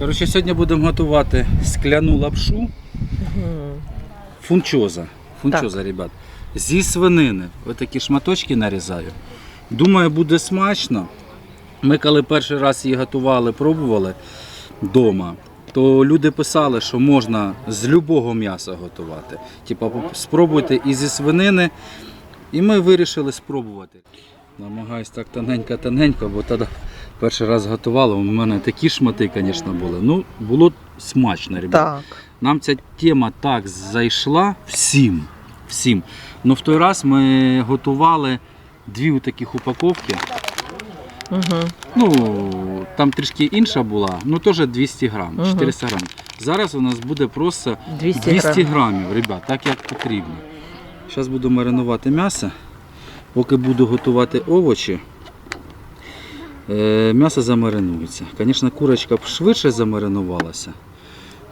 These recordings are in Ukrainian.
Коротше, сьогодні будемо готувати скляну лапшу фунчоза. Фунчоза, ребят. Зі свинини. Ось такі шматочки нарізаю. Думаю, буде смачно. Ми коли перший раз її готували, пробували вдома, то люди писали, що можна з любого м'яса готувати. Типа, спробуйте і зі свинини. І ми вирішили спробувати. Намагаюсь так тоненько-тоненько, бо тоді перший раз готували. У мене такі шмати, звісно, були. Ну, було смачно, ребята. Так. Нам ця тема так зайшла всім. всім. Ну, в той раз ми готували дві таких упаковки. Угу. Ну, там трішки інша була, ну теж 200 грам, Мгм. 400 грам. Зараз у нас буде просто 200, 200 грамів, ребят, так як потрібно. Зараз буду маринувати м'ясо. Поки буду готувати овочі, м'ясо замаринується. Звісно, курочка б швидше замаринувалася.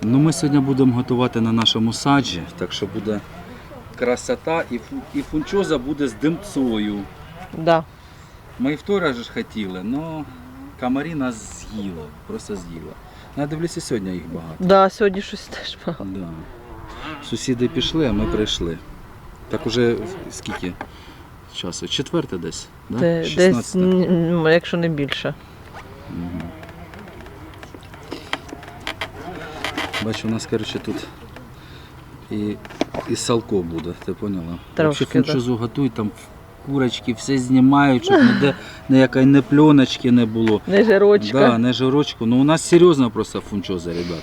але ми сьогодні будемо готувати на нашому саджі, так що буде красота і, і фунчоза буде з димцою. Да. Ми і ж хотіли, але комарі нас з'їли, просто з'їли. Ну, Я дивлюся, сьогодні їх багато. Да, сьогодні щось теж багато. Да. Сусіди пішли, а ми прийшли. Так уже скільки часу? Четверте десь? Да? Де- Десь, м, якщо не більше. Бачу, у нас, коротше, тут і, і салко буде, ти поняла? Трошки, Взагалі фунчозу готують, там курочки все знімають, щоб ніде ніякої не пленочки не було. Не жирочка. Да, не жирочку. Ну у нас серйозно просто фунчоза, ребят.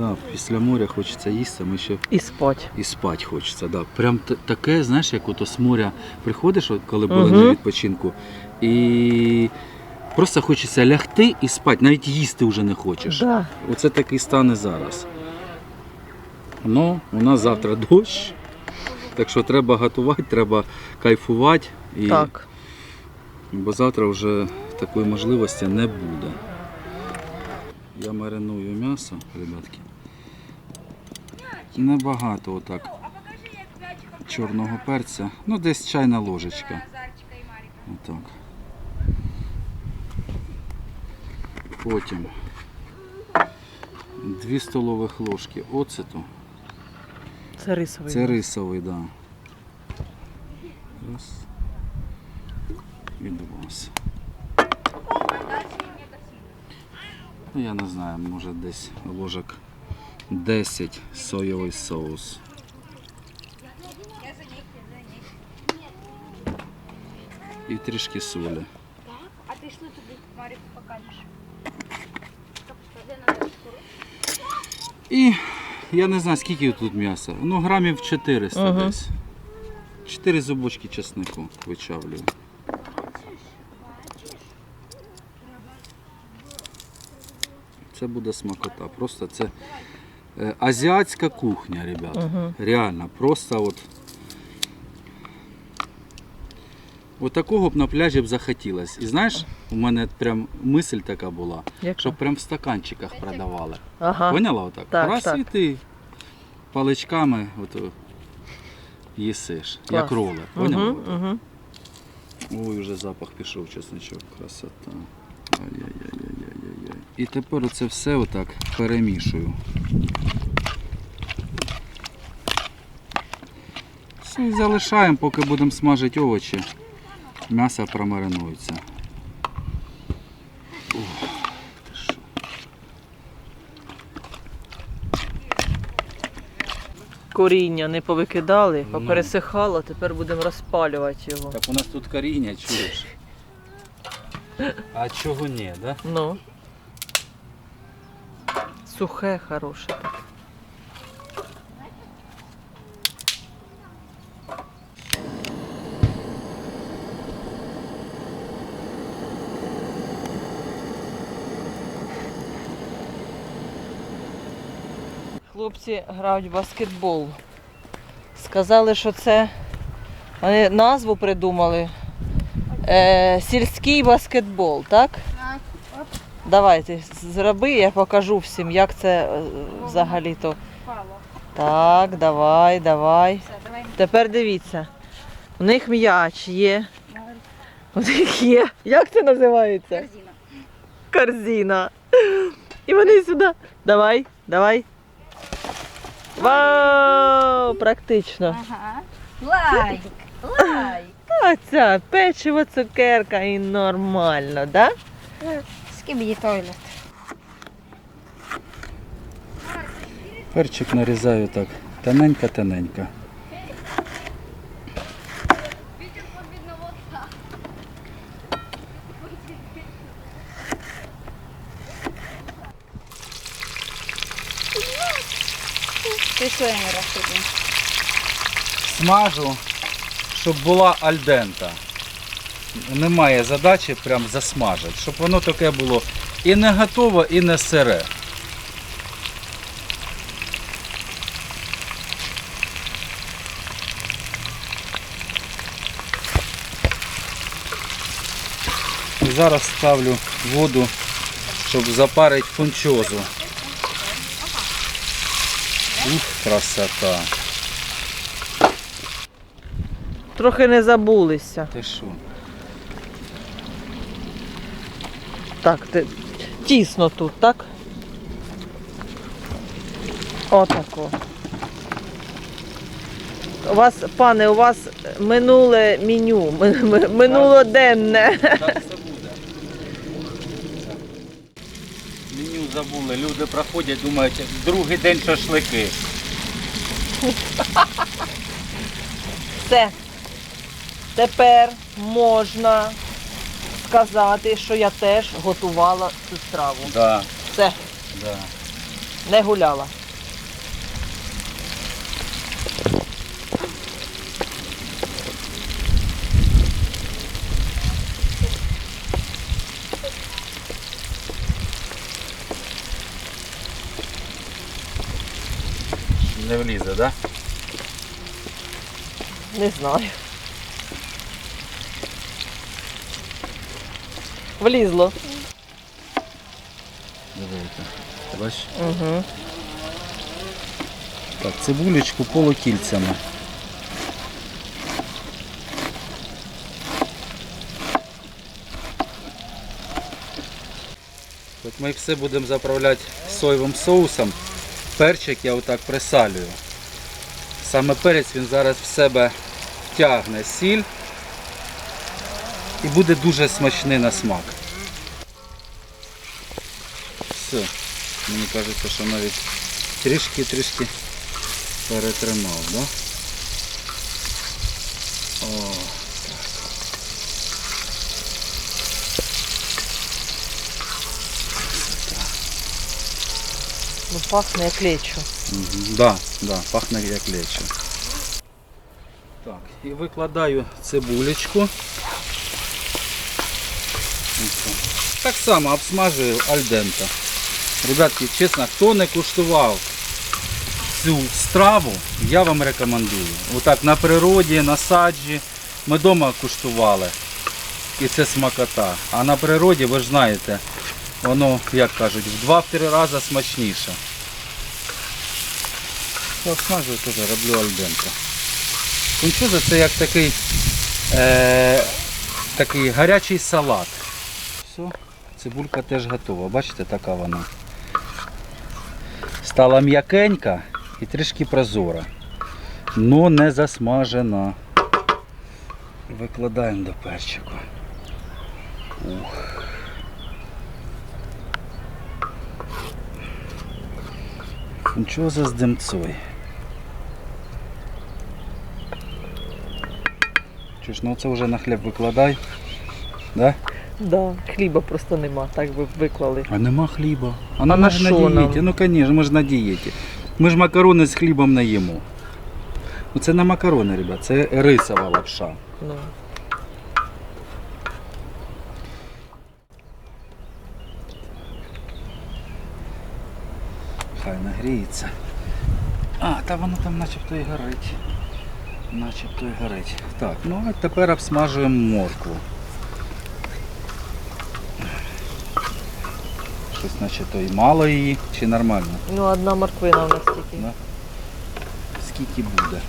Да, після моря хочеться їсти, ми ще І спать. і спати хочеться. Да. Прям т- таке, знаєш, як ото з моря приходиш, от коли були Мгм. на відпочинку, і просто хочеться лягти і спати, навіть їсти вже не хочеш. Да. Оце такий стан і зараз. Ну, у нас завтра дощ. Так що треба готувати, треба кайфувати. І... Так. Бо завтра вже такої можливості не буде. Я мариную м'ясо, ребятки. Небагато отак. Чорного перця. Ну, десь чайна ложечка. Отак. Потім 2 столових ложки оцету. Це рисовий. Це рисовий, так. Да. Раз. І два. Ну, я не знаю, може десь ложок 10 соєвий соус. І трішки солі. А ти йшли туди, Маріку покажеш. І я не знаю, скільки тут м'яса. Ну, грамів 400 Ага. десь. 4 зубочки чеснику вичавлюю. Це буде смакота. Просто це е, азіатська кухня, ребят. Угу. Реально, просто от. От такого б на пляжі б захотілось. І знаєш, у мене прям мисль така була, Яка? щоб прям в стаканчиках продавали. Ага. Поняла отак? Так, Раз так. і ти паличками от, їсиш, Клас. як роли. Поняла? Угу, угу. Ой, вже запах пішов, чесничок, красота. Ай-яй-яй-яй-яй-яй. І тепер оце все отак перемішую. І залишаємо, поки будемо смажити овочі. М'ясо промаринується. Коріння не повикидали, Ну. попересихало, тепер будемо розпалювати його. Так у нас тут коріння, чуєш? А чого ні, да? Ну. Сухе, хороше. таке. Хлопці грають в баскетбол. Сказали, що це вони назву придумали. Е, сільський баскетбол, так? Давайте, зроби, я покажу всім, як це е, взагалі-то. Так, давай, давай. Давай. Тепер дивіться. У них м'яч є. У них є. Як це називається? Корзина. Корзина. І вони сюди. Давай, давай. Вау! Практично. Ага. Лайк. Лайк. Оця печиво, цукерка і нормально, да? Скибіді тойлет. Перчик нарізаю так. Тоненько-тоненько. Пішли ми. Смажу, щоб була альдента. Немає задачі прям засмажити, щоб воно таке було і не готове, і не сире. Зараз ставлю воду, щоб запарити фунчозу. Ух, красота. Трохи не забулися. Ти що? Так, ти... тісно тут, так? Отако. У вас, пане, у вас минуле меню, ми- ми- минулоденне. Так все буде. Меню забули. Люди проходять, думають, другий день шашлики. Все. Тепер можна сказати, що я теж готувала цю страву. Да, Все, да. не гуляла. Не влізе, да? Не знаю. Влізло. Дивіться. Бачиш? Угу. Так, цибулечку полукільцями. От ми все будемо заправляти соєвим соусом. Перчик я отак присалюю. Саме перець він зараз в себе втягне сіль і буде дуже смачний на смак. Все. Мені кажеться, що навіть трішки-трішки перетримав, да? Пахне як лечо. Да, да, пахне як лечо. Так, і викладаю цибулечку. Так само обсмажую альдента. Ребятки, чесно, хто не куштував цю страву, я вам рекомендую. Отак на природі, на саджі. Ми вдома куштували. І це смакота. А на природі, ви ж знаєте, воно, як кажуть, в 2-3 рази смачніше. Я обсмажую теж, роблю альденте. Кунчуза це як такий, е, такий гарячий салат. Все, цибулька теж готова. Бачите, така вона. Стала м'якенька і трішки прозора. Но не засмажена. Викладаємо до перчику. Ух. Фунчоза з димцой. Чуєш, ну це вже на хліб викладай. Да? Да, хліба просто нема, так би виклали. А нема хліба. А, А на, на на що нам? дієті. Ну, звісно, ми ж на дієті. Ми ж макарони з хлібом не їмо. Ну це не макарони, ребят, це рисова лапша. Ну. Хай нагріється. А, та воно там начебто і горить. Начебто і горить. Так, ну а тепер обсмажуємо моркву. Щось наче то й мало її, чи нормально? ну, одна морквина у нас тільки. Да. Скільки буде?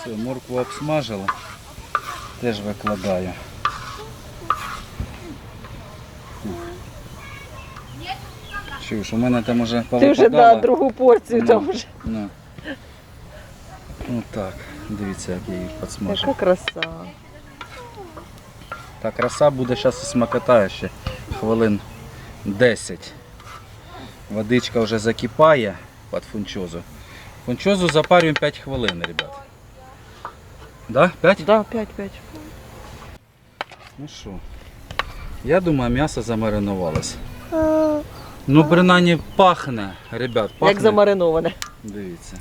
Все, моркву обсмажили. Теж викладаю. Чуєш, у мене там уже Ти вже повипадало. да, другу порцію Ну. там вже. Ну. Ну так, дивіться, як я її підсмажу. Яка краса. Та краса буде зараз смакотає ще хвилин 10. Водичка вже закипає під фунчозу. Фунчозу запарюємо 5 хвилин, ребят. Да? 5? Да, 5-5. Ну що, я думаю, м'ясо замаринувалось. Ну, принаймні пахне, ребят, пахне. Як замариноване. Дивіться.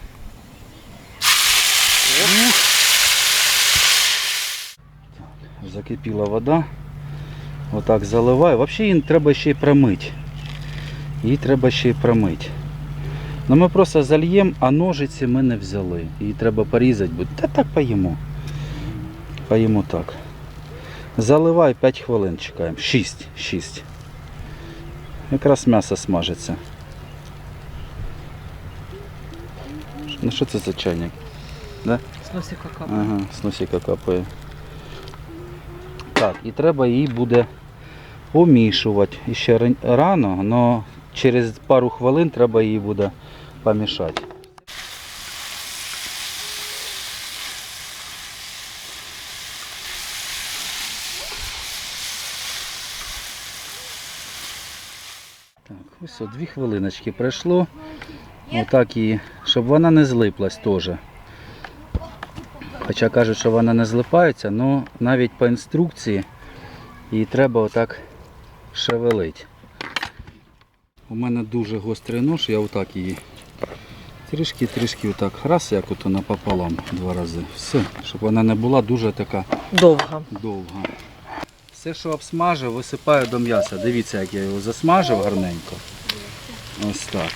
Так, Закипіла вода. Отак заливаю. Взагалі її треба ще й промити. Її треба ще й промити. Ну ми просто зальємо, а ножиці ми не взяли. Її треба порізати буде. Та так поїмо. Поїмо так. Заливай 5 хвилин чекаємо. 6. 6. Якраз м'ясо смажиться. Ну що це за чайник? Да? З носика капає. Ага, з носика капає. Так, і треба її буде помішувати. І ще рано, але через пару хвилин треба її буде помішати. Так, ось дві хвилиночки пройшло. Отак її, щоб вона не злиплась теж. Хоча кажуть, що вона не злипається, але навіть по інструкції її треба отак шевелити. У мене дуже гострий нож, я отак її трішки-трішки отак раз, як ото напополам два рази. Все, щоб вона не була дуже така Довга. довга. Все, що обсмажив, висипаю до м'яса. Дивіться, як я його засмажив гарненько. Ось так.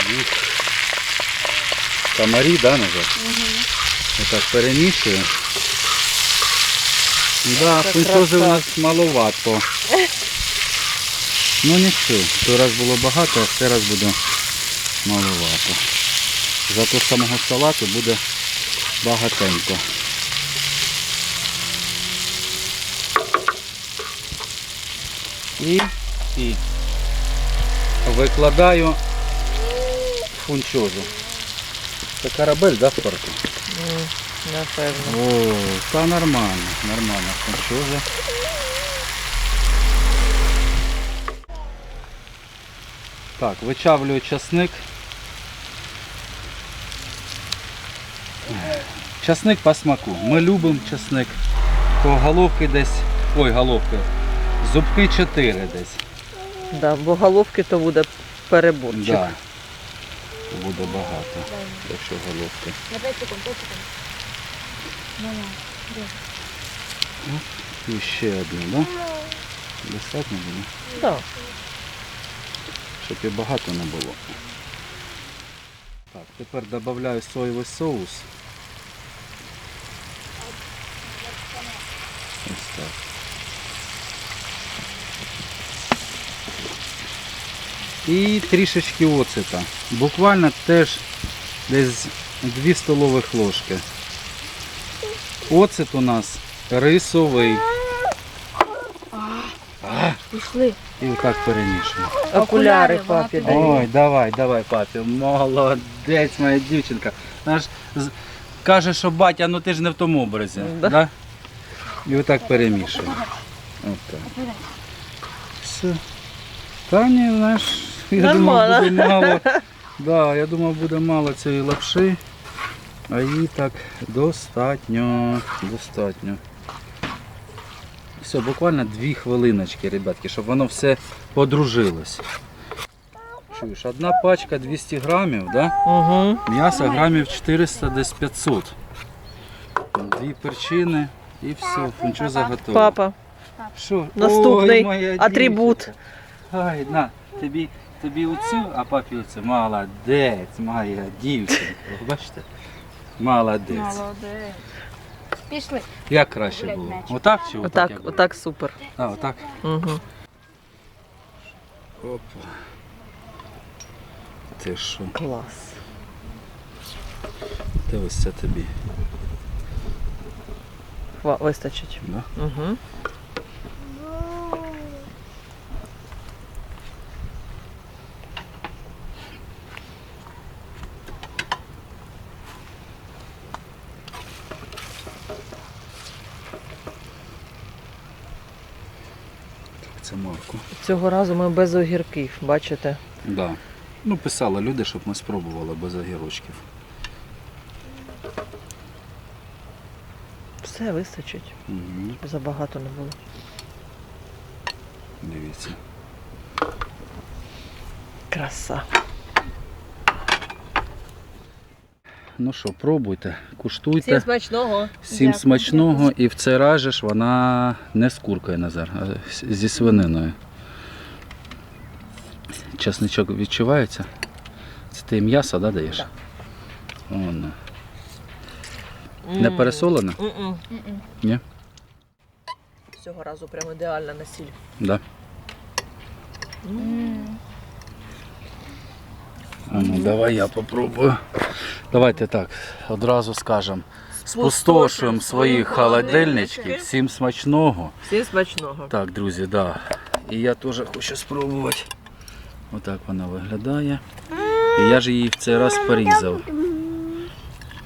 Ух. Комарі, да, назад? Отак перемішую. Да, Це у нас маловато. Ну нічого, той раз було багато, а цей раз буде маловато. Зато самого салату буде багатенько. І, і викладаю фунчозу. Це корабель, да, в порту? М, Напевно. О, та нормально, нормально. Фунчоза. Так, вичавлюю часник. Часник по смаку. Ми любимо часник. То головки десь. Ой, головки. Зубки 4 десь. Да, бо головки то буде переборчик. Да. Буде багато, якщо головки. Я пециком, пециком. Мама. І ще одну, да? Достатньо буде, Да. щоб і багато не було. Так, тепер додаю соєвий соус. Ось так. І трішечки оцета. Буквально теж десь 2 столових ложки. Оцет у нас рисовий. Пішли. І отак перемішуємо. Окуляри папі дають. Ой, давай, давай, папі. Молодець, моя дівчинка. З- каже, що батя, ну ти ж не в тому образі. Да. Да? І отак перемішуємо. Отак. Все. Та ні, знаєш, я думав, буде мало. Да, я думав, буде мало цієї лапши. А її так достатньо. Достатньо. Все, буквально дві хвилиночки, ребятки, щоб воно все подружилось. Чуєш, одна пачка 200 грамів, да? Угу. М'ясо грамів 400, десь 500. Дві перчини і все, фунчоза готова. Папа, Що? Наступний Ой, моя атрибут. Ай, на, тобі, тобі оцю, а папі оцю. Молодець, моя дівчинка. Бачите? Молодець. Молодець. Пішли. Як краще було? Отак чи отак? отак, як було? отак супер. А, отак. Угу. Опа. Ти що? Клас. ось це тобі. Хва- Вистачить. Да? Угу. Це Марко. Цього разу ми без огірків, бачите? Да. Ну, писали люди, щоб ми спробували без огірочків. Все вистачить. Угу. Забагато не було. Дивіться. Краса. Ну що, пробуйте, куштуйте. смачного. Всім Дякую. смачного і в цей раз же ж вона не з куркою Назар, а зі свининою. Часничок відчувається? Це ти м'ясо да, даєш? Так. Воно. Не пересолено? М-м. М-м. Ні? Цього разу прям ідеальна на сіль. Да. М. А ну, давай я попробую. Давайте так, одразу скажемо. Спустошуємо свої холодильнички. Всім смачного. Всім смачного. Так, друзі, да. І я теж хочу спробувати. Отак вона виглядає. І я ж її в цей раз порізав.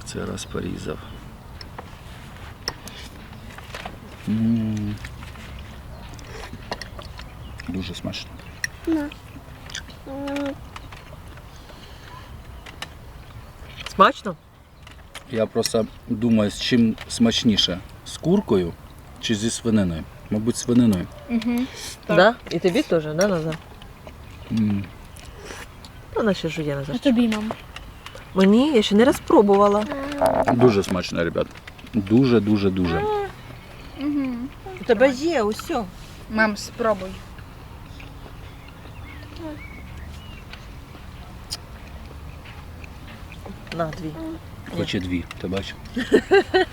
В цей раз порізав. М. Дуже смачно. Смачно? Я просто думаю, з чим смачніше. З куркою чи зі свининою? Мабуть, свининою. Мгм. Так. Да? І тобі теж, да, Назар? М. Вона ще жує А Назар. тобі, мам? Мені я ще не раз пробувала. Дуже смачно, ребят. Дуже, дуже, дуже. Угу. У тебе є усе. Мам, спробуй. На дві. Хоче дві, ти бачиш?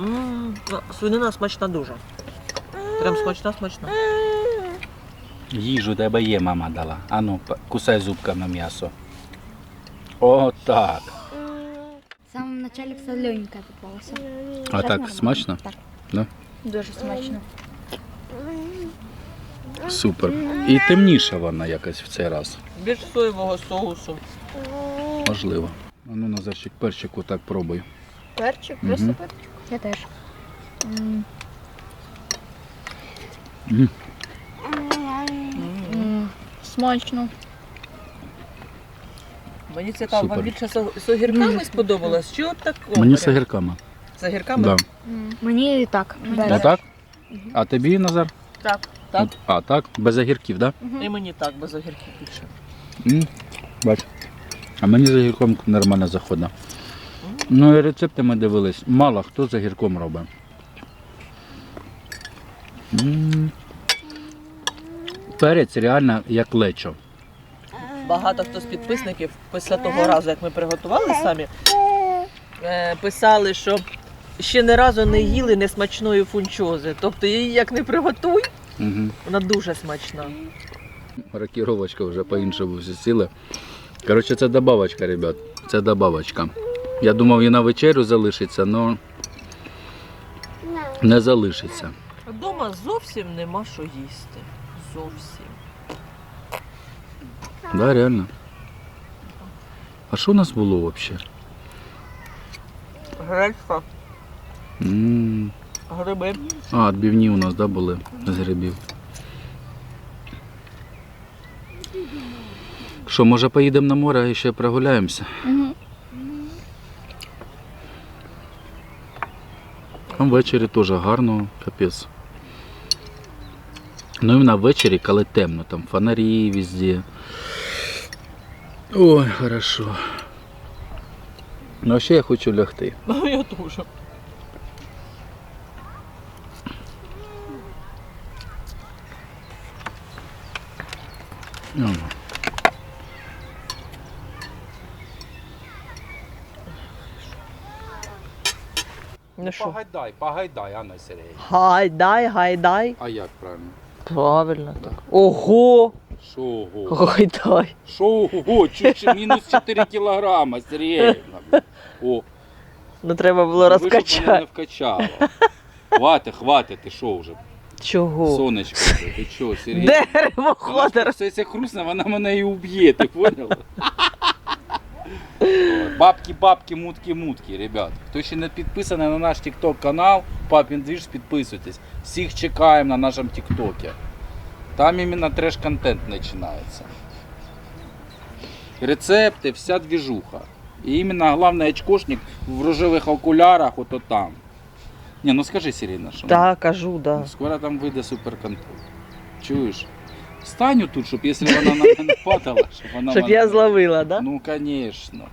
Ну, Свинина смачна дуже. Прям смачна, смачна. Їжу тебе є, мама дала. Ану, кусай зубками м'ясо. О, так. В самому началі все легеньке попалося. А так смачно? Так. Да? Дуже смачно. Супер. І темніша вона якась в цей раз. Більш соєвого соусу. Можливо. А ну, Назарчик, перчику так пробуй. Перчик, просто перчик. Я теж. М. М. М. Смачно. Мені цікаво, Супер. вам більше з- огірками сподобалось? Чи от так? Мені з огірками. З огірками? Да. Мені і так. А так? А тобі, Назар? Так. Так. А, так? Без огірків, так? Мгм. І мені так, без огірків більше. Да? Бач. А мені з огірком нормально заходить. Ну і рецепти ми дивились. Мало хто з огірком робить. М. Перець реально як лечо. Багато хто з підписників після того разу, як ми приготували самі, е, писали, що ще не разу не їли несмачної фунчози. Тобто її як не приготуй, Угу. вона дуже смачна. Рокіровочка вже по-іншому сіли. Коротше, це добавочка, ребят. Це добавочка. Я думав, і на вечерю залишиться, але не залишиться. Вдома зовсім нема що їсти. Зовсім. Да, реально. А що у нас було взагалі? Гречка, м гриби. А, відбивні у нас да, були з грибів. Що, може поїдемо на море і ще прогуляємося? Мгм. Там ввечері теж гарно, капець. Ну і на ввечері, коли темно, там фонарі везде. Ой, хорошо. Ну а ще я хочу лягти. Я дуже. Ну. Ну що? Погайдай, погайдай, Анна Сергій. Гайдай, гайдай. А як правильно? Правильно так. Ого! Що ого? Гайдай. Що ого? Чуть мінус 4 кілограма, Сергіївна. О, Ну треба було ви, щоб воно не розкачати. вкачало. Хватить, хватить, ти що вже? Чого? Сонечко, ти, що, серйозно? Дерево Вона ходить. просто, якщо хрусне, вона мене і уб'є, ти поняла? Бабки, бабки, мутки, мутки, ребят. Хто ще не підписаний на наш TikTok канал, Папін Двіж, підписуйтесь. Всіх чекаємо на нашому TikTok. Там іменно треш-контент починається. Рецепти, вся двіжуха. І іменно головний очкошник в рожевих окулярах, ото там. Ні, ну скажи, Сіріна, що Так, кажу, да. Скоро там вийде суперконтроль. Чуєш? Стань тут, щоб якщо вона на мене падала, щоб вона Щоб мене- я зловила, да? Ну, конечно.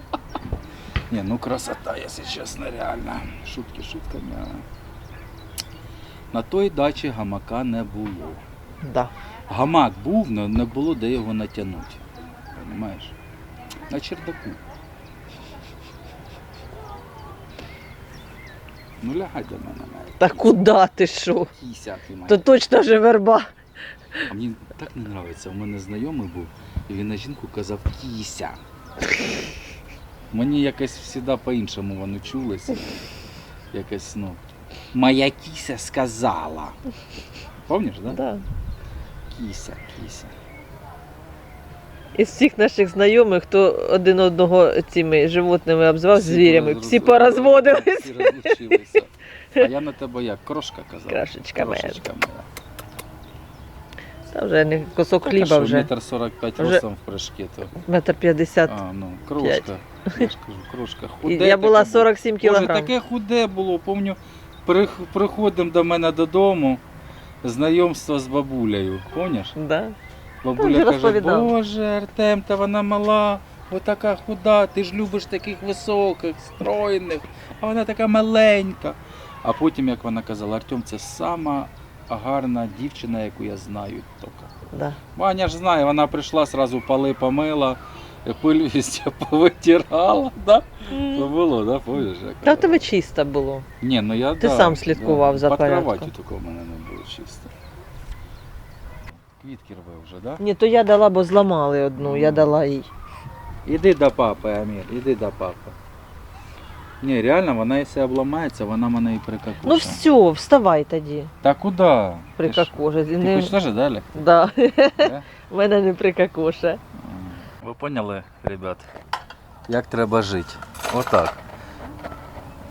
Не, ну красота, если честно, реально. Шутки шутками. На той дачі гамака не було. Да. Гамак був, але не було де його натягнути. Понимаєш? На чердаку. Ну лягай до мене навіть. Та куди ти що? Ти моя. То точно же верба. А мені так не подобається. У мене знайомий був, і він на жінку казав кіся. Мені якось завжди по-іншому воно чулося. Якось, ну. Моя кіся сказала. Пам'ятаєш, да? Да. Кіся, кіся. Із всіх наших знайомих, хто один одного цими животними обзвав Всі звірями, всі роз- порозводились. Всі розлучилися. А я на тебе як? Крошка казав. Крашечка моя. Крошечка моя. Та вже не кусок Так, а хліба що, вже. Метр сорок п'ять Вже- ростом в прыжки, то. Метр п'ятдесят. А, ну, крошка. Я ж кажу, крошка. Худе Я була таке було. 47 Боже, кілограм. таке худе було. Помню, приходимо до мене додому, знайомство з бабулею. Помніш? Да. Бабуля вже каже. Боже, Артем, та вона мала, отака худа, ти ж любиш таких високих, стройних, а вона така маленька. А потім, як вона казала, Артем, це сама гарна дівчина, яку я знаю тільки. Да. Ваня ж знає, вона прийшла, сразу поли помила, везде повитирала, да? То було, да, помниш? як Та в тебе чисто було. Ні, ну я Ти да, сам слідкував да. за Під порядком. кроваттю такого в мене не було чисто. Квітки рве вже, да? Ні, то я дала, бо зламали одну, я дала їй. Іди до папи, Амір, іди до папи. Ні, реально, вона якщо обламається, вона мене і прикакує. Ну все, вставай тоді. Та куди? Прикакоже. Ти, Не... хочеш теж далі? Да. Да? В мене не прикакоше. Ви поняли, ребят, як треба жити? Отак.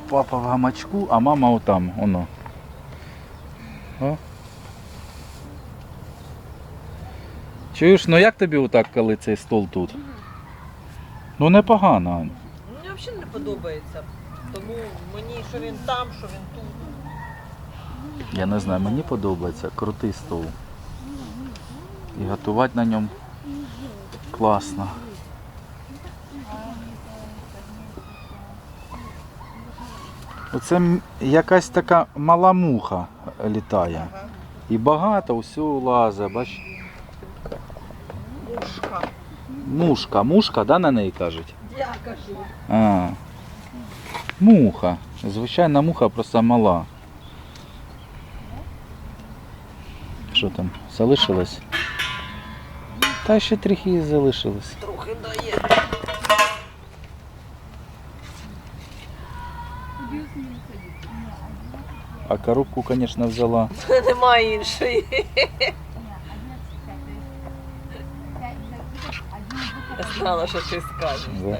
Папа в гамачку, а мама отам, воно. О. Чуєш, ну як тобі отак, коли цей стол тут? Ну непогано, Ань. Мені взагалі не подобається. Тому мені, що він там, що він тут. Я не знаю, мені подобається крутий стол. І готувати на ньому класно. Оце якась така мала муха літає. І багато всього лазить, бач. Мушка. Мушка, мушка, да, на неї кажуть? Я кажу. А. Муха. Звичайна муха просто мала. Що там, залишилось? Та ще трохи залишилось. Трохи дає. А коробку, звісно, взяла. Немає іншої. Я знала, що ти скажеш. Так.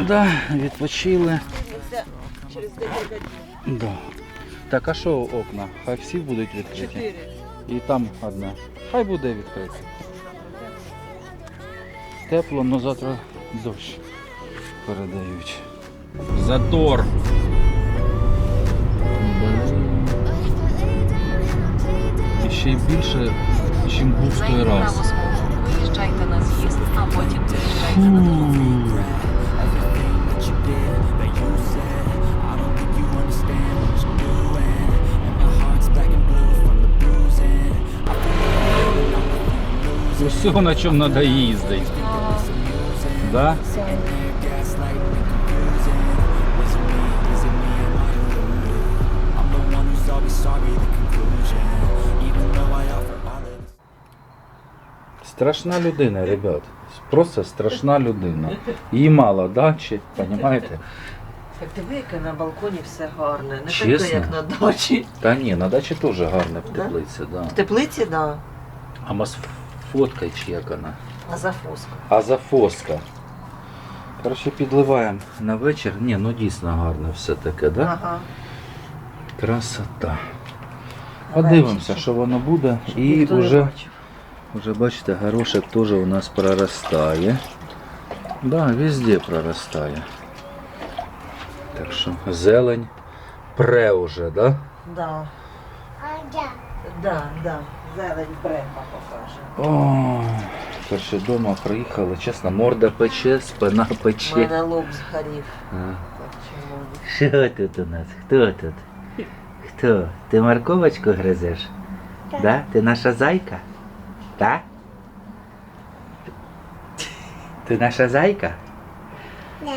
Да, відпочили. Через декілька днів. Да. Так, а що окна? Хай всі будуть відкриті. Чотири. І там одне. Хай буде відкрите. Тепло, але завтра дощ передають. Затор. І ще й більше, ніж був в той раз. Виїжджайте на з'їзд, а потім виїжджайте на дорогу. Though I offer all of this. Страшна людина, ребят. Просто страшна людина. Їй мало дачі, розумієте? Так диви, яке на балконі все гарне. Не Чесно? таке, як на дачі. Та ні, на дачі теж гарна в теплиці, да. В теплиці, да. А мас фотка чи як вона? А зафоска. Азафоска. Коротше, підливаємо на вечір. Ні, ну дійсно гарно все таке, да? Ага. Красота. Подивимося, що воно буде. І вже, вже бачите, горошок теж у нас проростає. Да, везде проростає. Так що зелень пре уже, да? Да. Да, да. Зелень брема покаже. О, коротше, вдома приїхали, чесно, морда пече, спина У мене лоб згорів. Так? Що тут у нас? Хто тут? Хто? Ти морковочку гризеш? Да? Ти наша зайка? Так? Ти наша зайка? Да.